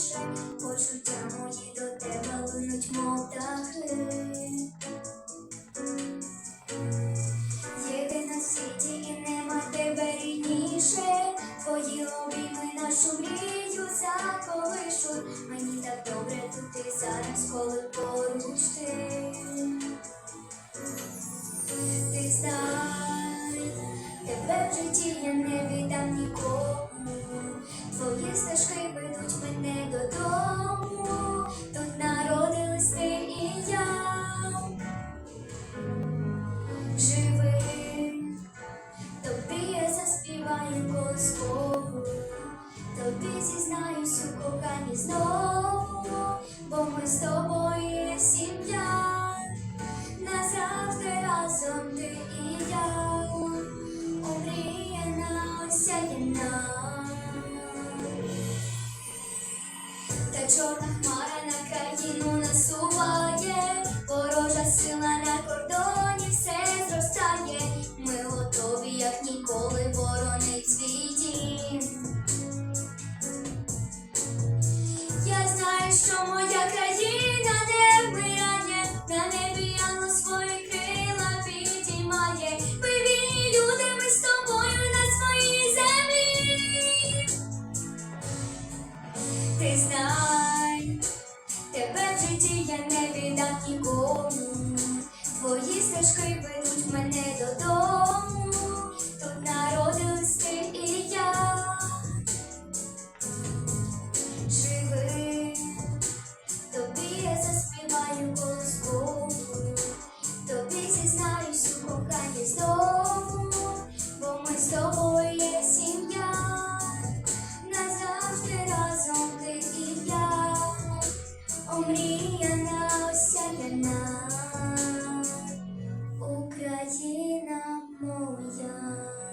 вперше почуття мої до тебе линуть, мов птахи. Єдина в світі і нема тебе рідніше, твої обійми нашу мрію заколишуть. Мені так добре тут і зараз, коли поруч ти. Ти знай, тебе в житті я не віддам нікому, твої стежки. Зізнаюсь у коханні знову, бо ми з тобою є сім'я, назавжди разом ти і я, омріяна осяєна, Та чорна хмара Я знаю, що моя країна не вмирає, на небі ангел свої крила підіймає. Ми вільні люди, ми з тобою на своїй землі. Ти знай, тебе в житті я не віддам нікому. Твої стежки ведуть мене омріяна осяяна, Україна моя.